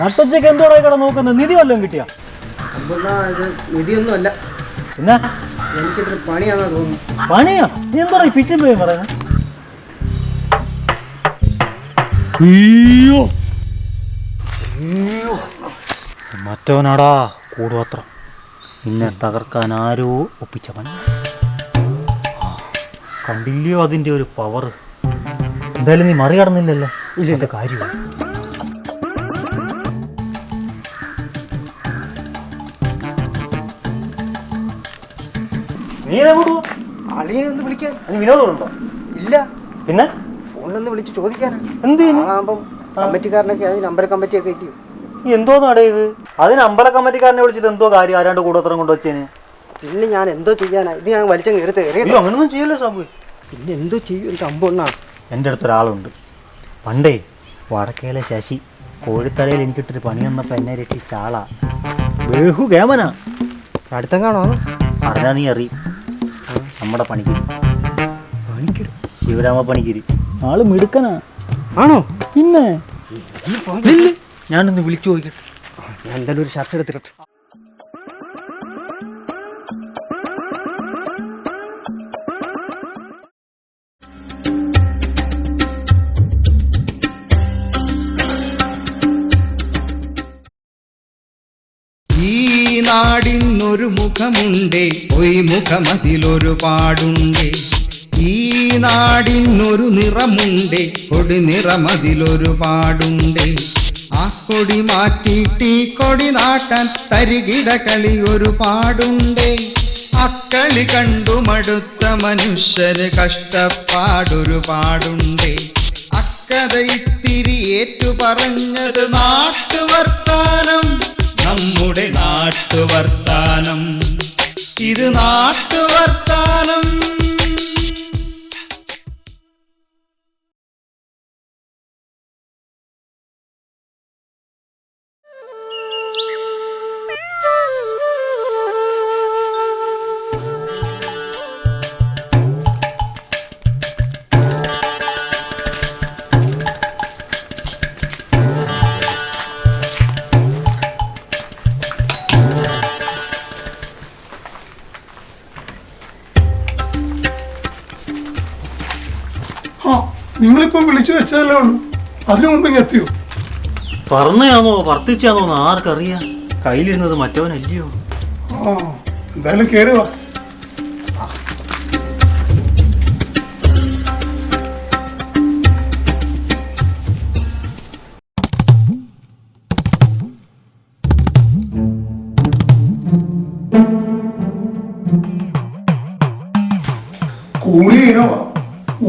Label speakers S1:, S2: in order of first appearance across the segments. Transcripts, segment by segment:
S1: നട്ടുച്ചയ്ക്ക് എന്തോടെ കട നോക്കുന്നത് നിധി വല്ലതും കിട്ടിയ?
S2: നിധിയൊന്നും അല്ല.
S1: പിന്നെ?
S2: എനിക്ക് പണിയാണെന്ന് തോന്നുന്നു.
S1: പണിയാ? നീ എന്തോടെ പിറ്റും പോയി പറയുന്നത് അയ്യോ. അയ്യോ. മറ്റവനാടാ കൂടുപത്രം നിന്നെ തകർക്കാൻ ആരോ ഒപ്പിച്ചവൻ. പണി കണ്ടില്ലയോ അതിന്റെ ഒരു പവർ എന്തായാലും നീ മറികടന്നില്ലല്ലോ. ഇല്ല കാര്യമാണ് നീ?
S2: അളിയനെ ഒന്ന് വിളിക്കാൻ.
S1: അതിന് വിനോദമുണ്ടോ
S2: ഇല്ല.
S1: പിന്നെ?
S2: ഫോണിലൊന്ന് വിളിച്ച് ചോദിക്കാനാ.
S1: എന്ത്
S2: ആളാകുമ്പം കമ്മിറ്റിക്കാരനൊക്കെ അത് നമ്പർ കമ്മിറ്റിയൊക്കെ ഇല്ലയോ
S1: എന്തോ നടേ ഇത്? അതിന് അമ്പല കമ്മിറ്റിക്കാരനെ വിളിച്ചിട്ട് എന്തോ കാര്യം ആരാണ്ട് കൂടോത്രം കൊണ്ടുവച്ചേന്
S2: പിന്നെ ഞാൻ എന്തോ ചെയ്യാനാ? ഇത് ഞാൻ വലിച്ചങ്ങ് എടുത്ത് കയറി
S1: അങ്ങനൊന്നും ചെയ്യല്ലോ സാബു.
S2: പിന്നെ എന്തോ ചെയ്യും? എന്റെ അമ്പുണ്ണ
S1: എന്റെ അടുത്തൊരാളുണ്ട്. പണ്ടേ വടക്കേലെ ശശി കോഴിത്തലയിൽ എനിക്കിട്ടൊരു പണി വന്നപ്പോൾ എന്നെ രക്ഷിച്ച ആളാ. ബഹു കേമനാ
S2: അടുത്തെങ്ങാണോ
S1: അറിഞ്ഞാ നീ അറിയും. നമ്മുടെ പണിക്കിരി
S2: പണിക്കരു
S1: ശിവരാമ പണിക്കിരി ആൾ മിടുക്കനാ.
S2: ആണോ?
S1: പിന്നെ? ഞാനൊന്ന് വിളിച്ചു നോക്കിയിട്ട്
S2: ഞാൻ എന്തായാലും ഒരു ഷർട്ട് എടുത്തിട്ട്
S3: നാടിനൊരു മുഖമുണ്ടേ പൊയ് മുഖമതിലൊരു പാടുണ്ടേ. ഈ നാടിനൊരു നിറമുണ്ടേ കൊടി നിറമതിലൊരു പാടുണ്ടേ. ആ കൊടി മാറ്റിയിട്ട് ഈ കൊടി നാട്ടാൻ തരികിട കളി ഒരു പാടുണ്ടേ. അക്കളി കണ്ടു മടുത്ത മനുഷ്യര് കഷ്ടപ്പാടൊരു പാടുണ്ടേ. അക്കഥ ഇത്തിരി ഏറ്റു പറഞ്ഞത് നാട്ടുവർത്താനം നമ്മുടെ നാട്ടുവർത്താനം ഇത്
S4: ആ നിങ്ങളിപ്പം വിളിച്ചു വെച്ചതല്ലേ ഉള്ളൂ. അതിനു മുമ്പ് എത്തിയോ?
S1: പറഞ്ഞാന്നോ വർത്തിച്ചാന്നോ ആർക്കറിയാം? കയ്യിലിരുന്നത് മറ്റവനല്ലയോ?
S4: ആ എന്തായാലും കയറി വാ.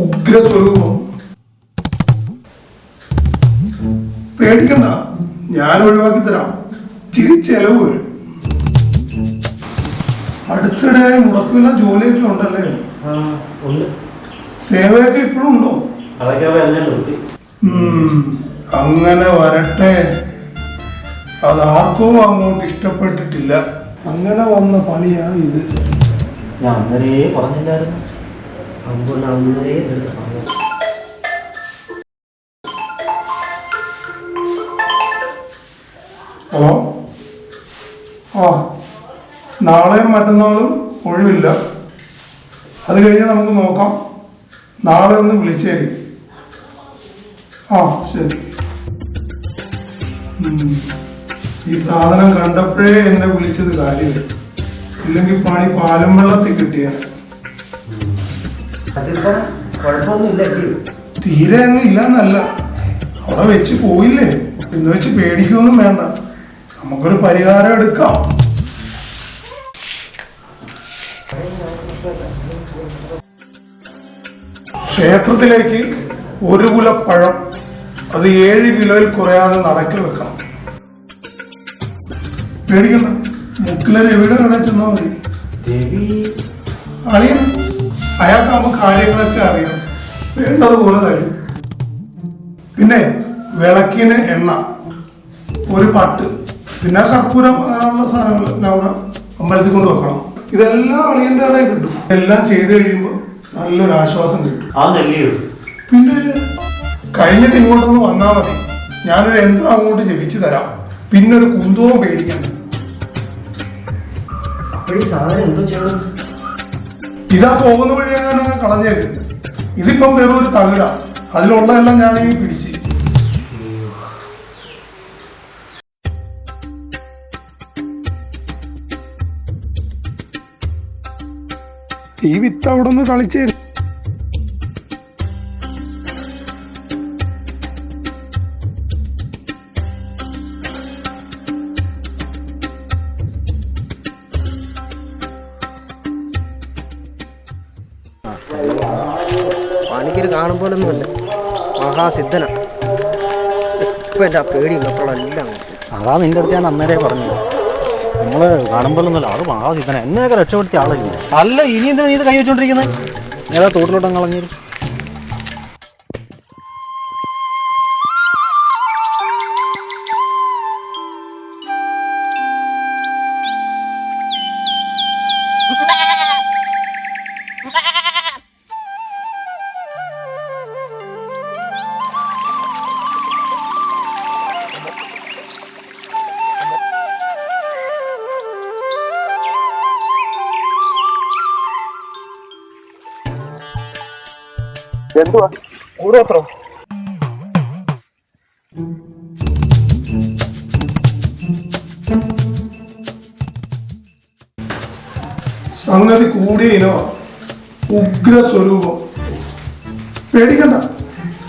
S4: ഉഗ്ര സ്വരൂപം പേടിക്കണ്ട. ഞാൻ ഒഴിവാക്കി തരാം. ചിരി ചെലവ് വരും. അടുത്തിടെയായി മുടക്കില്ല ജോലിയൊക്കെ ഉണ്ടല്ലേ?
S1: ഉണ്ട്.
S4: സേവയൊക്കെ ഇപ്പോഴും ഉണ്ടോ? അങ്ങനെ വരട്ടെ. അത് ആർക്കോ അങ്ങോട്ട് ഇഷ്ടപ്പെട്ടിട്ടില്ല. അങ്ങനെ വന്ന പണിയാ ഇത്.
S1: ഞാൻ അന്നേരേ പറഞ്ഞില്ലായിരുന്നു.
S2: അമ്പുണ്ണ நான் உள்ளதே எடுத்துப்பாங்க
S4: ഹലോ? ആ നാളെയും മറ്റന്നാളും ഒഴിവില്ല. അത് കഴിഞ്ഞാൽ നമുക്ക് നോക്കാം. നാളെ ഒന്ന് വിളിച്ചേരി. ആ ശരി. ഈ സാധനം കണ്ടപ്പോഴേ എന്നെ വിളിച്ചത് കാര്യമില്ല ഇല്ലെങ്കിൽ പണി പാലും വെള്ളത്തിൽ കിട്ടിയാൽ
S2: അതിപ്പം കുഴപ്പമൊന്നുമില്ല
S4: തീരെ അങ്ങ് ഇല്ലെന്നല്ല. അവിടെ വെച്ച് പോയില്ലേ? എന്ന് വെച്ച് പേടിക്കൊന്നും വേണ്ട. നമുക്കൊരു പരിഹാരം എടുക്കാം. ക്ഷേത്രത്തിലേക്ക് ഒരു കുല പഴം. അത് ഏഴ് കിലോയിൽ കുറയാതെ നടക്കിൽ വെക്കണം. പേടിക്കണ്ട. മുക്കിലെ രവിയുടെ കടയിൽ ചെന്നാൽ മതി. അറിയാം അയാൾക്കാവുമ്പോൾ കാര്യങ്ങളൊക്കെ അറിയാം. വേണ്ടതുപോലെ തരും. പിന്നെ വിളക്കിന് എണ്ണ. ഒരു പട്ട്. പിന്നെ കർപ്പൂരം അങ്ങനെയുള്ള സാധനങ്ങൾ എല്ലാം അവിടെ അമ്പലത്തിൽ കൊണ്ട് വെക്കണം. ഇതെല്ലാം അളിയന്റെ കടയിൽ കിട്ടും. എല്ലാം ചെയ്ത് കഴിയുമ്പോൾ നല്ലൊരു ആശ്വാസം കിട്ടും. പിന്നെ കഴിഞ്ഞിട്ട് ഇങ്ങോട്ടൊന്ന് വന്നാൽ മതി. ഞാനൊരു യന്ത്രം അങ്ങോട്ട് ജപിച്ചു തരാം. പിന്നെ ഒരു കുന്തവും പേടിക്കണ്ട
S2: അപ്പോഴീ സാധനം എന്തോ ചെയ്യണം?
S4: ഇതാ പോകുന്ന വഴി അങ്ങനെ കളഞ്ഞേക്ക്. ഇതിപ്പം വെറും ഒരു തകിട. അതിലുള്ളതെല്ലാം ഞാൻ ഈ പിടിച്ച്. ഈ വിത്ത് അവിടെ നിന്ന് കളിച്ചേ
S2: പണിക്കൊരു കാണും പോലൊന്നുമല്ല മഹാസിദ്ധന. ഇപ്പൊ എന്റെ ആ പേടി മക്കളെല്ലാം
S1: അതാ നിന്റെ അടുത്ത് ഞാൻ അന്നേരെ പറഞ്ഞത്. നമ്മൾ കാണുമ്പോഴൊന്നുമല്ല അത് മഹാസിദ്ധന. എന്നെയൊക്കെ രക്ഷപ്പെടുത്തിയ ആളല്ലേ അല്ല ഇനി എന്തിനാ നീ ഇത് കൈ വെച്ചോണ്ടിരിക്കുന്നത് ഏതാ തോട്ടിലോട്ടം കളഞ്ഞിരും
S2: കൂടോത്രോ
S4: സംഗതി കൂടിയ ഇനമാ ഉഗ്ര സ്വരൂപം പേടിക്കണ്ട.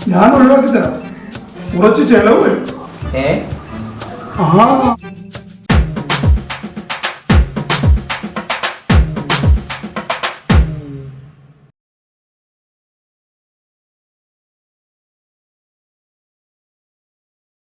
S4: ഞാൻ ഒഴിവാക്കി തരാം കുറച്ച് ചെലവ് വരും. ആ.